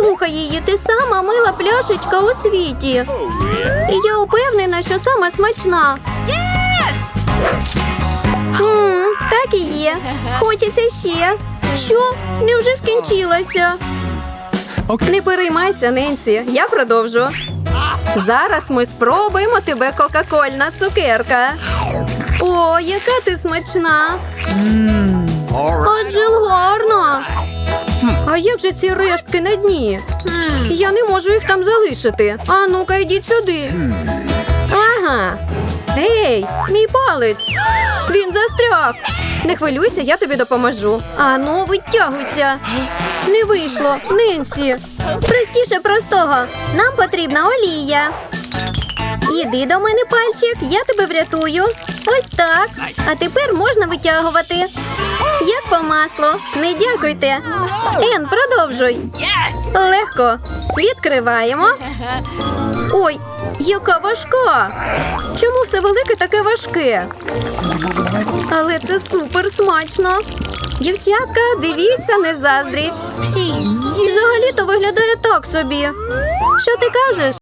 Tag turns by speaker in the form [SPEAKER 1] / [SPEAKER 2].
[SPEAKER 1] Послухай її, ти сама мила пляшечка у світі. І я упевнена, що сама смачна. Мм, так і є. Хочеться ще. Що? Невже скінчилася? Не переймайся, Ненсі, я продовжу. Зараз ми спробуємо тебе кока-кольна цукерка. О, яка ти смачна! Адже гарно. А як же ці рештки на дні? Я не можу їх там залишити. А ну-ка, йдіть сюди. Ага. Ей, мій палець. Він застряг. Не хвилюйся, я тобі допоможу. А ну, витягуйся. Не вийшло, Ненсі. Простіше простого. Нам потрібна олія. Іди до мене, пальчик, я тебе врятую. Ось так. А тепер можна витягувати. Як по маслу. Не дякуйте. Ен, продовжуй. Легко. Відкриваємо. Ой, яка важка. Чому все велике таке важке? Але це супер смачно. Дівчатка, дивіться, не заздріть. І взагалі-то виглядає так собі. Що ти кажеш?